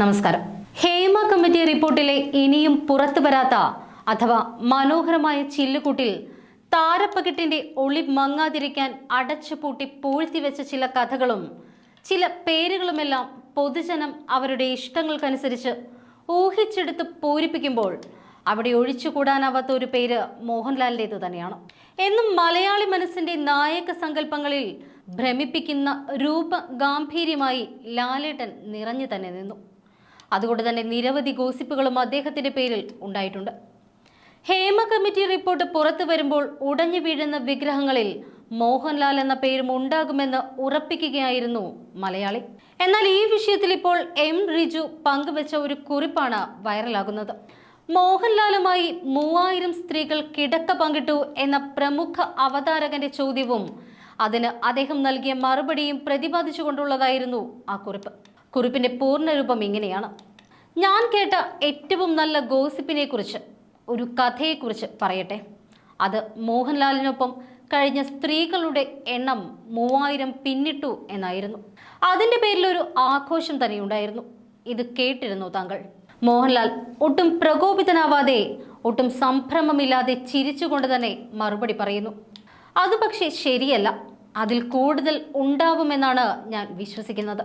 നമസ്കാരം. ഹേമ കമ്മിറ്റി റിപ്പോർട്ടിലെ ഇനിയും പുറത്തു വരാത്ത അഥവാ മനോഹരമായ ചില്ലുകൂട്ടിൽ താരപ്പകിട്ടിന്റെ ഒളി മങ്ങാതിരിക്കാൻ അടച്ചുപൂട്ടി പൂഴ്ത്തിവെച്ച ചില കഥകളും ചില പേരുകളുമെല്ലാം പൊതുജനം അവരുടെ ഇഷ്ടങ്ങൾക്കനുസരിച്ച് ഊഹിച്ചെടുത്ത് പൂരിപ്പിക്കുമ്പോൾ അവിടെ ഒഴിച്ചുകൂടാനാവാത്ത ഒരു പേര് മോഹൻലാലിന്റെ തന്നെയാണ്. എന്നും മലയാളി മനസ്സിന്റെ നായക സങ്കല്പങ്ങളിൽ ഭ്രമിപ്പിക്കുന്ന രൂപ ഗാംഭീര്യമായി ലാലേട്ടൻ നിറഞ്ഞു തന്നെ നിന്നു. അതുകൊണ്ട് തന്നെ നിരവധി ഗോസിപ്പുകളും അദ്ദേഹത്തിന്റെ പേരിൽ ഉണ്ടായിട്ടുണ്ട്. ഹേമ കമ്മിറ്റി റിപ്പോർട്ട് പുറത്തു വരുമ്പോൾ ഉടഞ്ഞു വീഴുന്ന വിഗ്രഹങ്ങളിൽ മോഹൻലാൽ എന്ന പേരും ഉണ്ടാകുമെന്ന് ഉറപ്പിക്കുകയായിരുന്നു മലയാളി. എന്നാൽ ഈ വിഷയത്തിൽ ഇപ്പോൾ എം റിജു പങ്കുവച്ച ഒരു കുറിപ്പാണ് വൈറലാകുന്നത്. മോഹൻലാലുമായി മൂവായിരം സ്ത്രീകൾ കിടക്ക പങ്കിട്ടു എന്ന പ്രമുഖ അവതാരകന്റെ ചോദ്യവും അതിന് അദ്ദേഹം നൽകിയ മറുപടിയും പ്രതിപാദിച്ചുകൊണ്ടുള്ളതായിരുന്നു ആ കുറിപ്പ്. കുറിപ്പിന്റെ പൂർണരൂപം ഇങ്ങനെയാണ്. ഞാൻ കേട്ട ഏറ്റവും നല്ല ഗോസിപ്പിനെ കുറിച്ച് ഒരു കഥയെക്കുറിച്ച് പറയട്ടെ. അത് മോഹൻലാലിനൊപ്പം കഴിഞ്ഞ സ്ത്രീകളുടെ എണ്ണം മൂവായിരം പിന്നിട്ടു എന്നായിരുന്നു. അതിന്റെ പേരിൽ ഒരു ആഘോഷം തന്നെയുണ്ടായിരുന്നു. ഇത് കേട്ടിരുന്നു താങ്കൾ. മോഹൻലാൽ ഒട്ടും പ്രകോപിതനാവാതെ ഒട്ടും സംഭ്രമമില്ലാതെ ചിരിച്ചുകൊണ്ട് തന്നെ മറുപടി പറയുന്നു. അത് പക്ഷേ ശരിയല്ല. അതിൽ കൂടുതൽ ഉണ്ടാവുമെന്നാണ് ഞാൻ വിശ്വസിക്കുന്നത്.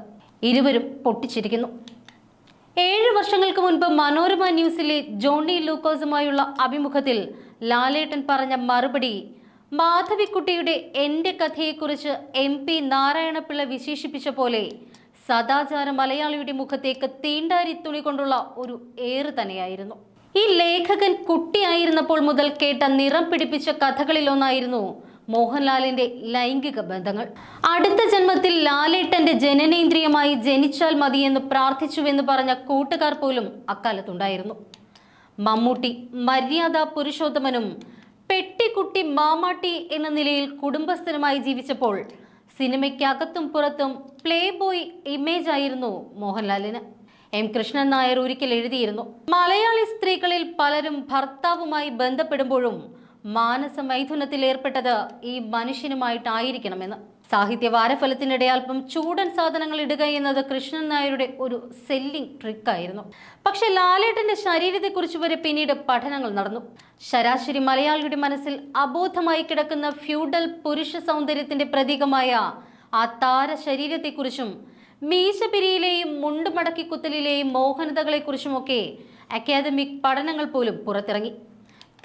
ഇരുവരും പൊട്ടിച്ചിരിക്കുന്നു. ഏഴ് വർഷങ്ങൾക്ക് മുൻപ് മനോരമ ന്യൂസിലെ ജോണി ലൂക്കോസുമായുള്ള അഭിമുഖത്തിൽ ലാലേട്ടൻ പറഞ്ഞ മറുപടി മാധവിക്കുട്ടിയുടെ എന്റെ കഥയെക്കുറിച്ച് എം പി നാരായണപിള്ള വിശേഷിപ്പിച്ച പോലെ സദാചാര മലയാളിയുടെ മുഖത്തേക്ക് തീണ്ടാരി തുണി കൊണ്ടുള്ള ഒരു ഏറ് തന്നെയായിരുന്നു. ഈ ലേഖകൻ കുട്ടിയായിരുന്നപ്പോൾ മുതൽ കേട്ട നിറം പിടിപ്പിച്ച കഥകളിലൊന്നായിരുന്നു മോഹൻലാലിന്റെ ലൈംഗിക ബന്ധങ്ങൾ. അടുത്ത ജന്മത്തിൽ ലാലേട്ടന്റെ ജനനേന്ദ്രിയമായി ജനിച്ചാൽ മതിയെന്ന് പ്രാർത്ഥിച്ചുവെന്ന് പറഞ്ഞ കൂട്ടുകാർ പോലും അക്കാലത്തുണ്ടായിരുന്നു. മമ്മൂട്ടി മര്യാദ പുരുഷോത്തമനും പെട്ടിക്കുട്ടി മാമാട്ടി എന്ന നിലയിൽ കുടുംബസ്ഥനുമായി ജീവിച്ചപ്പോൾ സിനിമയ്ക്കകത്തും പുറത്തും പ്ലേ ബോയ് ഇമേജ് ആയിരുന്നു മോഹൻലാലിന്. എം കൃഷ്ണൻ നായർ ഒരിക്കൽ എഴുതിയിരുന്നു മലയാളി സ്ത്രീകളിൽ പലരും ഭർത്താവുമായി ബന്ധപ്പെടുമ്പോഴും മാനസ മൈഥുനത്തിൽ ഏർപ്പെട്ടത് ഈ മനുഷ്യനുമായിട്ടായിരിക്കണമെന്ന്. സാഹിത്യ വാരഫലത്തിനിടെ അല്പം ചൂടൻ സാധനങ്ങൾ ഇടുക എന്നത് കൃഷ്ണൻ നായരുടെ ഒരു സെല്ലിംഗ് ട്രിക്കായിരുന്നു പക്ഷെ ലാലേട്ടന്റെ ശരീരത്തെക്കുറിച്ച് വരെ പിന്നീട് പഠനങ്ങൾ നടന്നു. ശരാശരി മലയാളിയുടെ മനസ്സിൽ അബോധമായി കിടക്കുന്ന ഫ്യൂഡൽ പുരുഷ സൗന്ദര്യത്തിന്റെ പ്രതീകമായ ആ താര ശരീരത്തെക്കുറിച്ചും മീശപിരിയിലെയും മുണ്ടുമടക്കി കുത്തലിലെയും മോഹനതകളെക്കുറിച്ചുമൊക്കെ അക്കാദമിക് പഠനങ്ങൾ പോലും പുറത്തിറങ്ങി.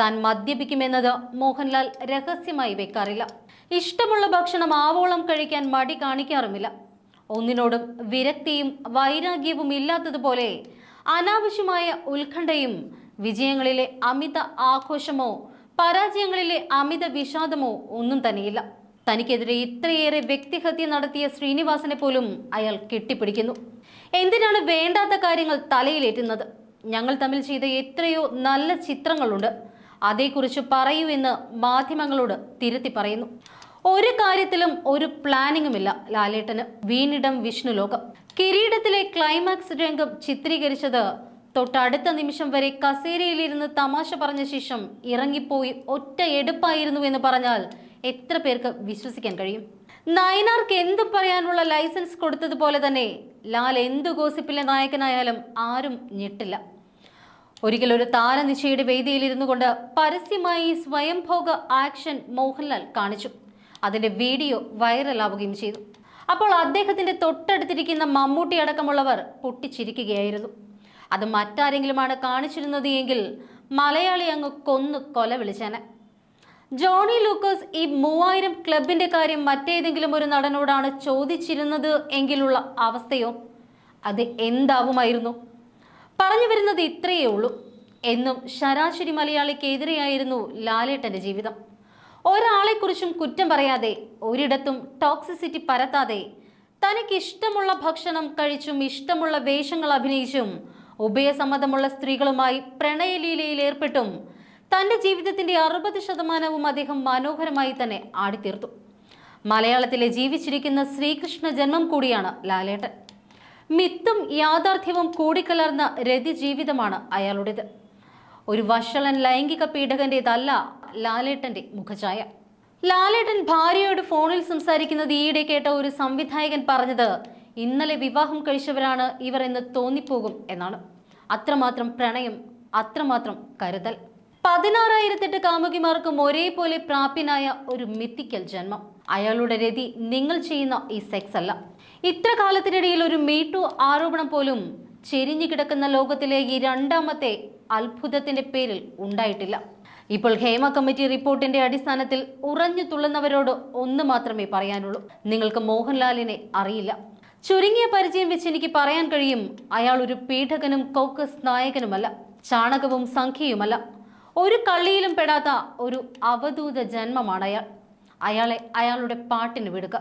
താൻ മദ്യപിക്കുമെന്നത് മോഹൻലാൽ രഹസ്യമായി വെക്കാറില്ല. ഇഷ്ടമുള്ള ഭക്ഷണം ആവോളം കഴിക്കാൻ മടി കാണിക്കാറുമില്ല. ഒന്നിനോടും വിരക്തിയും വൈരാഗ്യവും ഇല്ലാത്തതുപോലെ അനാവശ്യമായ ഉത്കണ്ഠയും വിജയങ്ങളിലെ അമിത ആഘോഷമോ പരാജയങ്ങളിലെ അമിത വിഷാദമോ ഒന്നും തന്നെയില്ല. തനിക്കെതിരെ ഇത്രയേറെ വ്യക്തിഹത്യ നടത്തിയ ശ്രീനിവാസനെ പോലും അയാൾ കെട്ടിപ്പിടിക്കുന്നു. എന്തിനാണ് വേണ്ടാത്ത കാര്യങ്ങൾ തലയിലേറ്റുന്നത്? ഞങ്ങൾ തമ്മിൽ ചെയ്ത എത്രയോ നല്ല ചിത്രങ്ങളുണ്ട്. അതേക്കുറിച്ച് പറയൂ എന്ന് മാധ്യമങ്ങളോട് തിരുത്തി പറയുന്നു. ഒരു കാര്യത്തിലും ഒരു പ്ലാനിങ്ങുമില്ല ലാലേട്ടന്. വീണിടം വിഷ്ണു ലോകം. കിരീടത്തിലെ ക്ലൈമാക്സ് രംഗം ചിത്രീകരിച്ചത് തൊട്ടടുത്ത നിമിഷം വരെ കസേരയിലിരുന്ന് തമാശ പറഞ്ഞ ശേഷം ഇറങ്ങിപ്പോയി ഒറ്റ എടുപ്പായിരുന്നു എന്ന് പറഞ്ഞാൽ എത്ര പേർക്ക് വിശ്വസിക്കാൻ കഴിയും? നയനാർക്ക് എന്ത് പറയാനുള്ള ലൈസൻസ് കൊടുത്തതുപോലെ തന്നെ ലാൽ എന്തു ഗോസിപ്പിലെ നായകനായാലും ആരും ഞെട്ടില്ല. ഒരിക്കൽ ഒരു താരനിശയുടെ വേദിയിൽ ഇരുന്നു കൊണ്ട് പരസ്യമായി സ്വയംഭോഗ ആക്ഷൻ മോഹൻലാൽ കാണിച്ചു. അതിന്റെ വീഡിയോ വൈറലാവുകയും ചെയ്തു. അപ്പോൾ അദ്ദേഹത്തിന്റെ തൊട്ടടുത്തിരിക്കുന്ന മമ്മൂട്ടി അടക്കമുള്ളവർ പൊട്ടിച്ചിരിക്കുകയായിരുന്നു. അത് മറ്റാരെങ്കിലുമാണ് കാണിച്ചിരുന്നത് എങ്കിൽ മലയാളി അങ്ങ് കൊന്നു കൊല വിളിച്ചേനെ. ജോണി ലൂക്കസ് ഈ മൂവായിരം ക്ലബിന്റെ കാര്യം മറ്റേതെങ്കിലും ഒരു നടനോടാണ് ചോദിച്ചിരുന്നത് എങ്കിലുള്ള അവസ്ഥയോ? അത് എന്താവുമായിരുന്നു? പറഞ്ഞു വരുന്നത് ഇത്രയേ ഉള്ളൂ. എന്നും ശരാശരി മലയാളിക്കെതിരെയായിരുന്നു ലാലേട്ടന്റെ ജീവിതം. ഒരാളെക്കുറിച്ചും കുറ്റം പറയാതെ ഒരിടത്തും ടോക്സിസിറ്റി പരത്താതെ തനിക്ക് ഇഷ്ടമുള്ള ഭക്ഷണം കഴിച്ചും ഇഷ്ടമുള്ള വേഷങ്ങൾ അഭിനയിച്ചും ഉഭയസമ്മതമുള്ള സ്ത്രീകളുമായി പ്രണയലീലയിൽ ഏർപ്പെട്ടും തന്റെ ജീവിതത്തിന്റെ അറുപത് ശതമാനവും അദ്ദേഹം മനോഹരമായി തന്നെ ആടിത്തീർത്തു. മലയാളത്തിലെ ജീവിച്ചിരിക്കുന്ന ശ്രീകൃഷ്ണ ജന്മം കൂടിയാണ് ലാലേട്ടൻ. മിത്തും യാഥാർത്ഥ്യവും കൂടിക്കലർന്ന രതി ജീവിതമാണ് അയാളുടേത്. ഒരു വഷളൻ ലൈംഗിക പീഡകന്റേതല്ല ലാലേട്ടന്റെ മുഖഛായ. ലാലേട്ടൻ ഭാര്യയോട് ഫോണിൽ സംസാരിക്കുന്നത് ഈയിടെ കേട്ട ഒരു സംവിധായകൻ പറഞ്ഞത് ഇന്നലെ വിവാഹം കഴിച്ചവരാണ് ഇവർ എന്ന് തോന്നിപ്പോകും എന്നാണ്. അത്രമാത്രം പ്രണയം അത്രമാത്രം കരുതൽ. പതിനാറായിരത്തെട്ട് കാമുകിമാർക്കും ഒരേപോലെ പ്രാപ്യനായ ഒരു മിത്തിക്കൽ ജന്മം. അയാളുടെ രതി നിങ്ങൾ ചെയ്യുന്ന ഈ സെക്സ് അല്ല ഇത്ര കാലത്തിനിടയിൽ ഒരു മീട്ടു ആരോപണം പോലും ചെരിഞ്ഞു കിടക്കുന്ന ലോകത്തിലെ ഈ രണ്ടാമത്തെ അത്ഭുതത്തിന്റെ പേരിൽ ഉണ്ടായിട്ടില്ല. ഇപ്പോൾ ഹേമ കമ്മിറ്റി റിപ്പോർട്ടിന്റെ അടിസ്ഥാനത്തിൽ ഉറഞ്ഞു തുള്ളുന്നവരോട് ഒന്ന് മാത്രമേ പറയാനുള്ളൂ. നിങ്ങൾക്ക് മോഹൻലാലിനെ അറിയില്ല. ചുരുങ്ങിയ പരിചയം വെച്ച് എനിക്ക് പറയാൻ കഴിയും അയാൾ ഒരു പീഠകനും കോക്കസ് നായകനുമല്ല ചാണകവും സംഖ്യയുമല്ല. ഒരു കള്ളിയിലും പെടാത്ത ഒരു അവധൂത ജന്മമാണ് അയാൾ. അയാളെ അയാളുടെ പാട്ടിന് വിടുക.